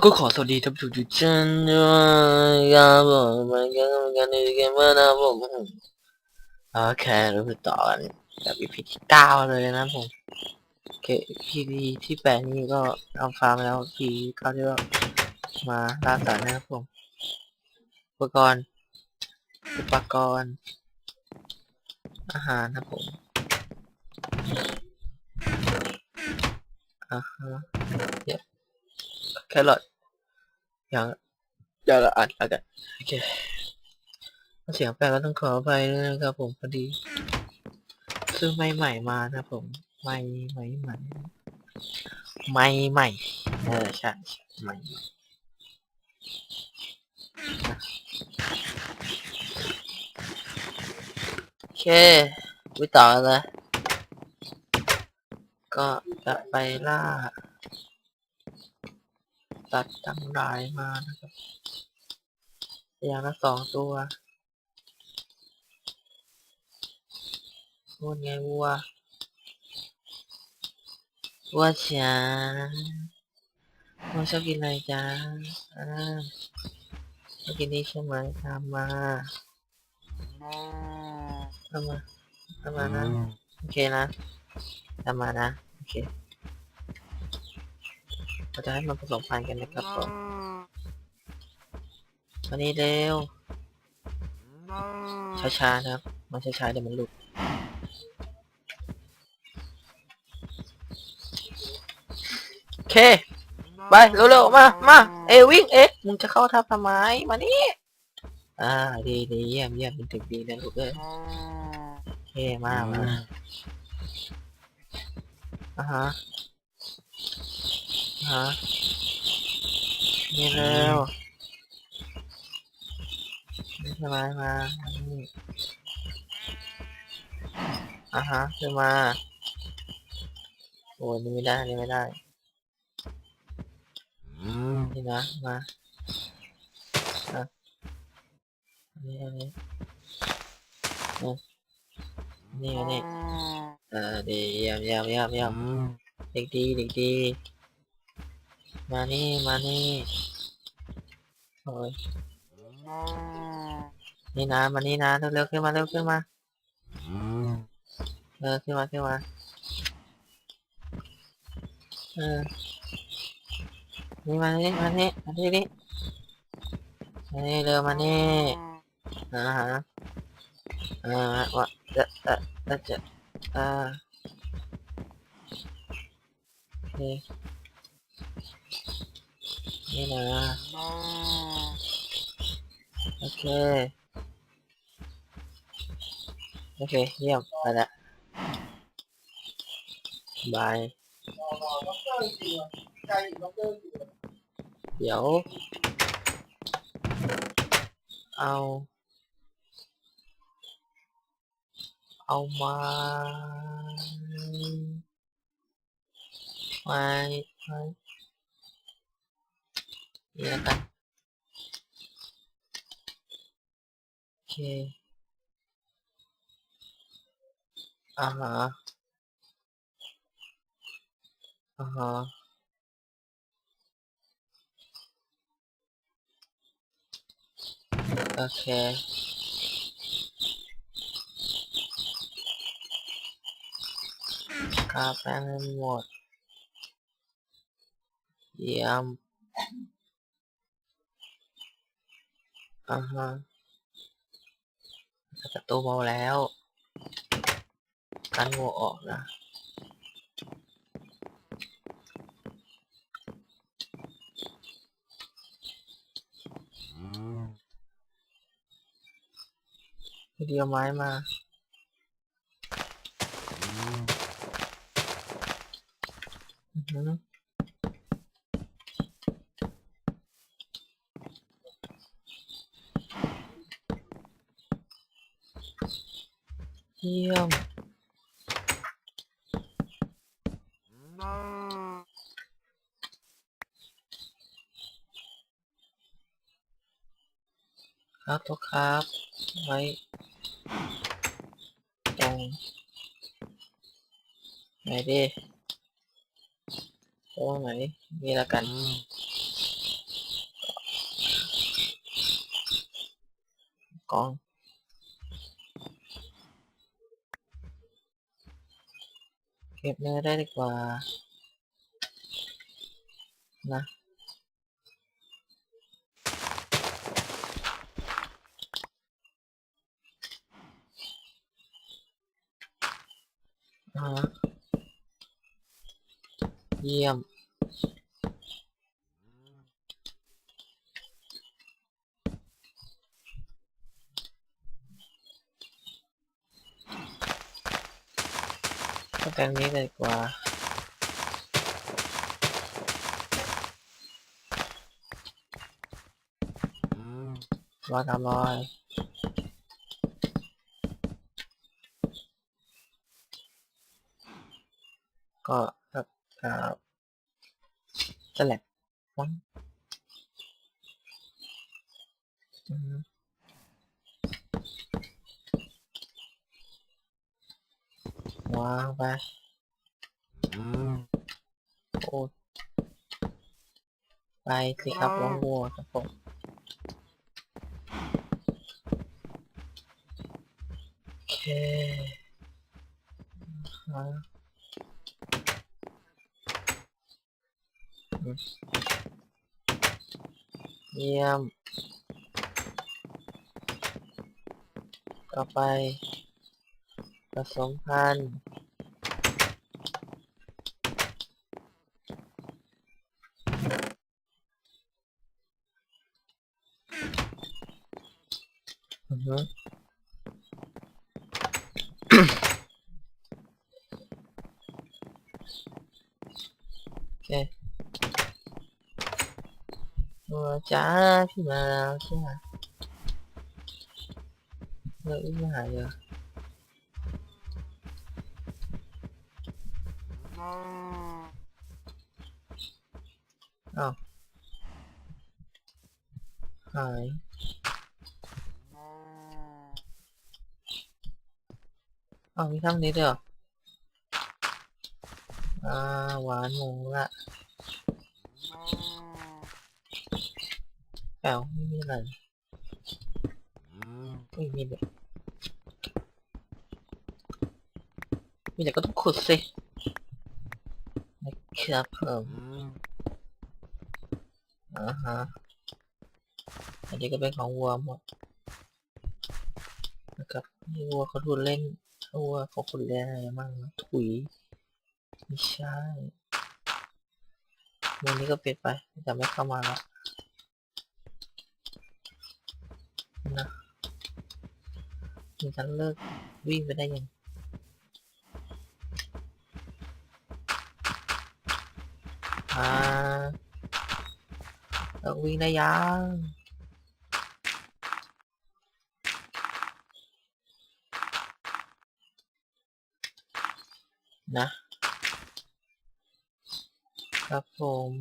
แล้วก็ขอสวัสดีท่านผู้ชมทุกท่านด้วยครับผมมากันกันในเกมเมอร์นะผมโอเคเราไปต่อกันกับ EP ที่เก้าเลยนะผมโอเค EP ที่แปดนี่ก็ทำฟาร์มแล้ว EP เก้าที่ก็มาล่าสัตว์นะครับผมอุปกรณ์อุปกรณ์อาหารนะผมอ่าฮะเดี๋ยแครอทอ ย่างอย่างละอันละกันโอเคเสียงแปลกก็ต้องขออภัยด้วยนะครับผมพอดีซื้อไม้ใหม่มานะผมไม้ไม้ใหม่ไม้ใหม่เออใช่ใช่ไม้ใหม่โอเคไปต่อเลยก็จะไปล่า สัตว์ทั้งหลายมานะครับอย่างละสองตัวพูดไงวัววัวจ๋าวัวชอบกินอะไรจ๊ะอ่าชอบกินนี่ใช่ไหมทำมาทำมาทำมานะโอเคนะทำมานะโอเค เราจะให้มันผสมพันธุ์กันนะครับผมมานี่เร็ว ช้าๆนะครับมาช้าๆเดี๋ยวมันหลุดโอเค ไปเร็วๆมามาเอวิ่งเอ๊ะมึงจะเข้าทับทำไมมานี่อ่าดีดีเยี่ยมเยี่ยมเป็นถึงดีนะลูกเอ้ยโอเคมามาอ่าฮะอ่า ฮะนี่เร็วนี่ใช่ไหมมานี่อ่าฮะขึ้นมา โอ้ยนี่ไม่ได้ นี่ไม่ได้นี่นะ มาอะอันนี่อันนี้นี่อันนี้เออดีเยี่ยมเยี่ยมเยี่ยมเยี่ยมเด็กดีเด็กดี มานี่ มานี่โอ้ยนี่นะมานี่นะเร็วๆขึ้นมาเร็วขึ้นมาเออขึ้นมาขึ้นมาเออนี่มานี่มานี่มานี่นี่มานี่เร็วมานี่อ่าฮะอ่าวะจะเจะจะเจะอ่าโอเค นี่นะโอเค โอเค เยี่ยมไปละบาย เดี๋ยว เอา เอามาไว้ไว้ นี่แล้วกัน โอเคอ่าฮะอ่าฮะ โอเค กาแฟให้หมด เยี่ยม อ่าฮะประตูมาแล้วกันงูออกนะเดียวไม้มาอือ เยี่ยม ครับทุกครับ ไว้ ตรงไหนดิตรงไหนนี่ละกันกอง เก็บเนื้อได้ดีกว่า นะอ่าเยี่ยม ก็แปลงนี้เลยกว่า ร้อยสามร้อยก็ครับครับสลับวังอืม วางไปโอ้ไปสิครับน้องวัวครับผมโอเคฮะอืมเยี่ยม ต่อไปผสมพันธุ์ อือฮึ โอเค หัวจ้าพี่มาแล้วใช่ไหมเราอีกไม่หายเลย อ้าวหายอ้าวมีทำนี้ด้วยเหรออ่าหวานหมูลไม่มีอะไรไม่มีเลยมีแต่ก็ต้องขุดสินะครับผมอ่าฮะอันนี้ก็เป็นของวัวหมดนะครับนี่วัวเขาดูเล่นวัวเขาขุดเล่นอะไรมั่งนะถุยไม่ใช่วันนี้ก็เปิดไปจะไม่เข้ามาแล้ว นะมีฉันเลิกวิ่งไปได้ยังอ่าเลิกวิ่งได้ยังนะครับผม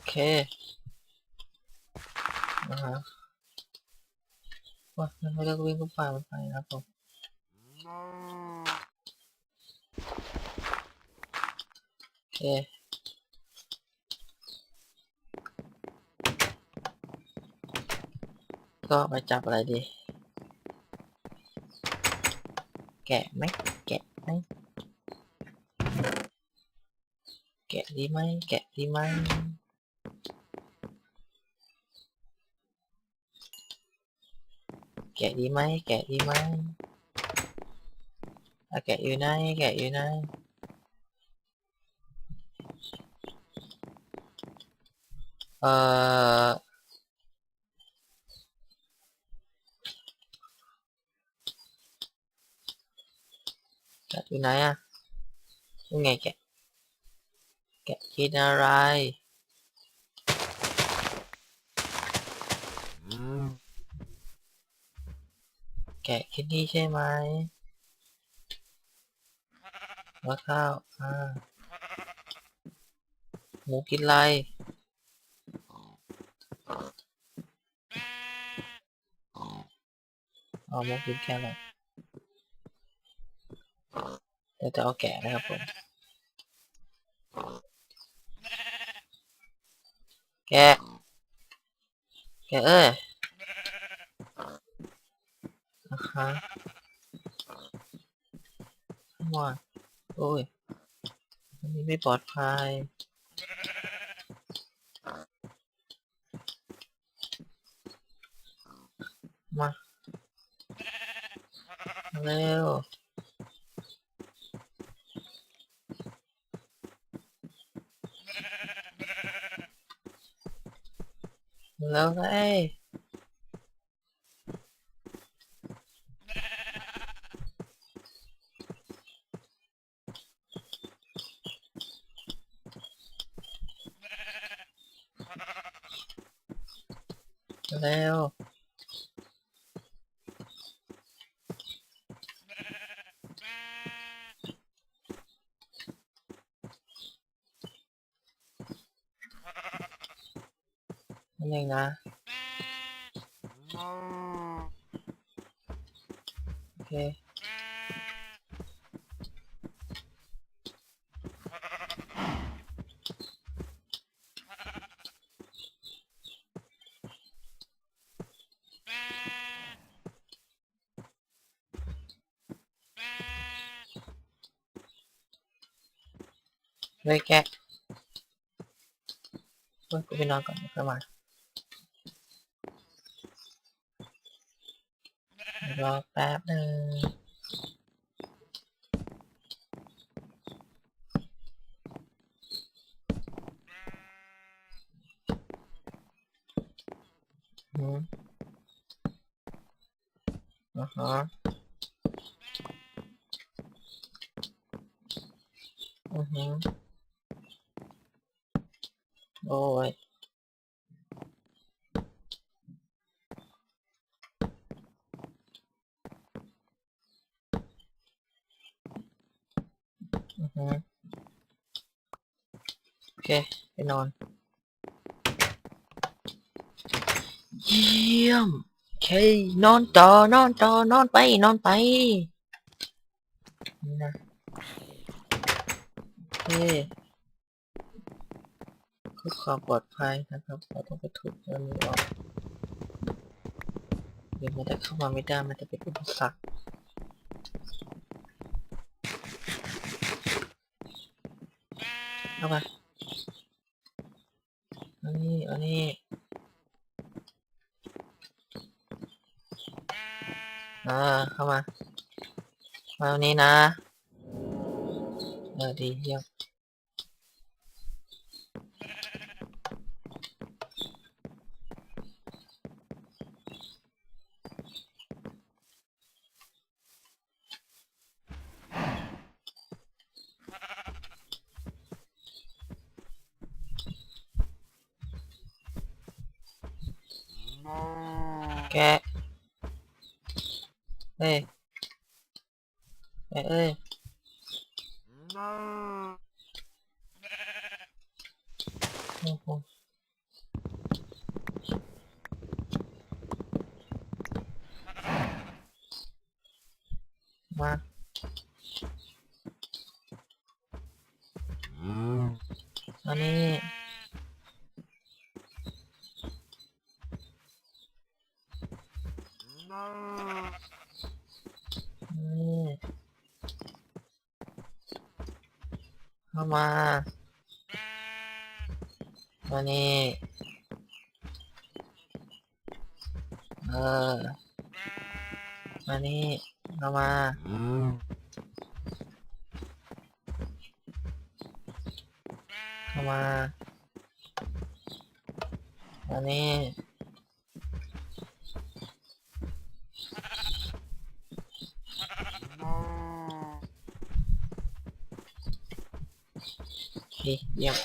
โอ เคนะฮะว่ามันไม่ได้วิ่งเข้าป่ามันไปนะครับผมโอเคก็ไปจับอะไรดี แกะไหมแกะไหมแกะดีไหมแกะดีไหม แกะดีไหมแกะดีไหมอะแกะอยู่ไหนแกะอยู่ไหนเอ่อแกะอยู่ไหนอะยังไงแกะแกะกินอะไร แกะกินนี่ใช่ไหมแล้วข้าวอ่าหมูกินอะไรอ๋อหมูกินแค่อะไรเดี๋ยวจะเอาแกะนะครับผม แกแกเอ้ย นะคะว่าโอ้ยอันนี้ไม่ปลอดภัยมาเร็วแล้วไงเร็ว นั่นเองนะโอเค เลยแกะเฮ้ยกูไปนอนก่อนเดี๋ยวค่อยมา รอแป๊บหนึ่งอืมอ่าฮะอือฮึโอ้ย อือฮึโอเค ไปนอน เยี่ยมโอเคนอนต่อนอนต่อนอนไปนอนไปนะโอเคเพื่อความปลอดภัยนะครับเราต้องไปถูกเรื่องนี้ออกเดี๋ยวมันจะเข้ามาไม่ได้มันจะเป็นอุปสรรคเข้าไป นี่อันนี้อ่าเข้ามา มาตรงนี้นะ เออดีเยี่ยมแกะเอ้ย แกะเอ้ย โอ้โหมาอันนี้นี่ เข้ามาอันนี้เอออันนี้เข้ามา เข้ามาอันนี้ ดีเยี่ยม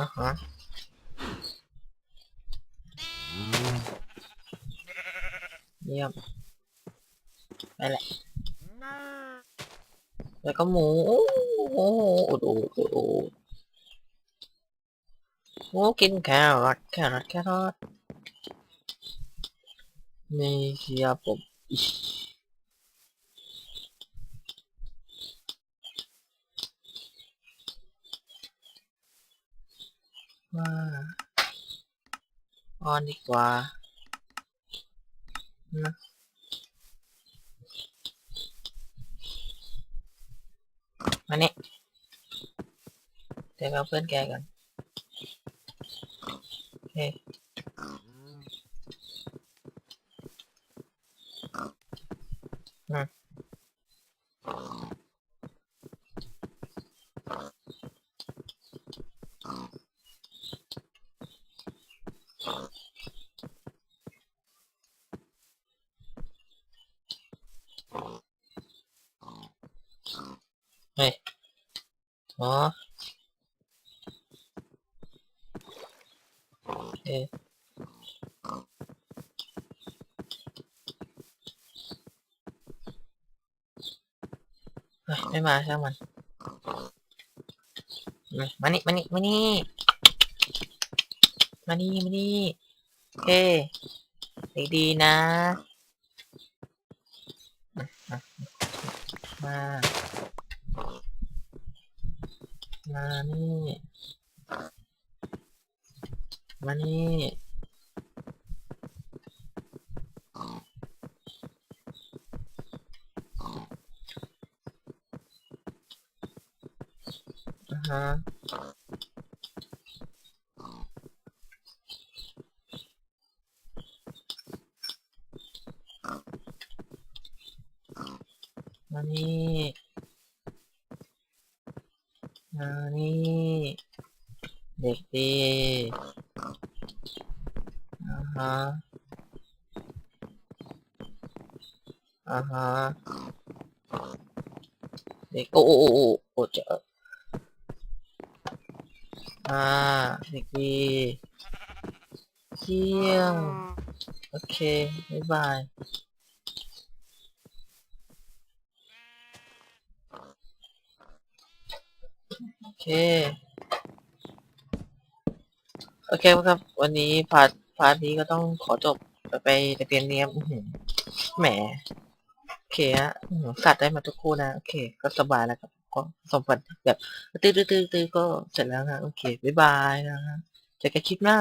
อะฮะเยี่ยมไปแหละ แล้ว ก็หมูโอ้โหโอ้โหโอ้โหโอ้กินแครอทแครอทแครอทไม่เชียผมว่าออนดีกว่านะ มาเนี่ยเดี๋ยวเอาเพื่อนแกก่อนโอเคอืมเฮ้ยอ๋อเอ๊ะเฮ้ย ไม่มาช่างมันมานี่มานี่มานี่มานี่มานี่โอเคเด็กดีนะ มา มามามานี่ นี่อ่าฮะมานี่มานี่เด็กดีอ่าฮะอ่าฮะเด็กโอ้โอ้โอ้อ่า เด็กดีเยี่ยมโอเค บ๊ายบายโอเค โอเคครับ วันนี้พาร์ทพาร์ทนี้ก็ต้องขอจบไปไปแต่เพียงเนี้ยแหมโอเคฮะสัตว์ได้มาทุกคู่นะ โอเค ก็สบายแล้วครับ สมบัติแบบตื้อๆๆก็เสร็จแล้วนะโอเคบ๊ายบายนะฮะเจอกันคลิปหน้า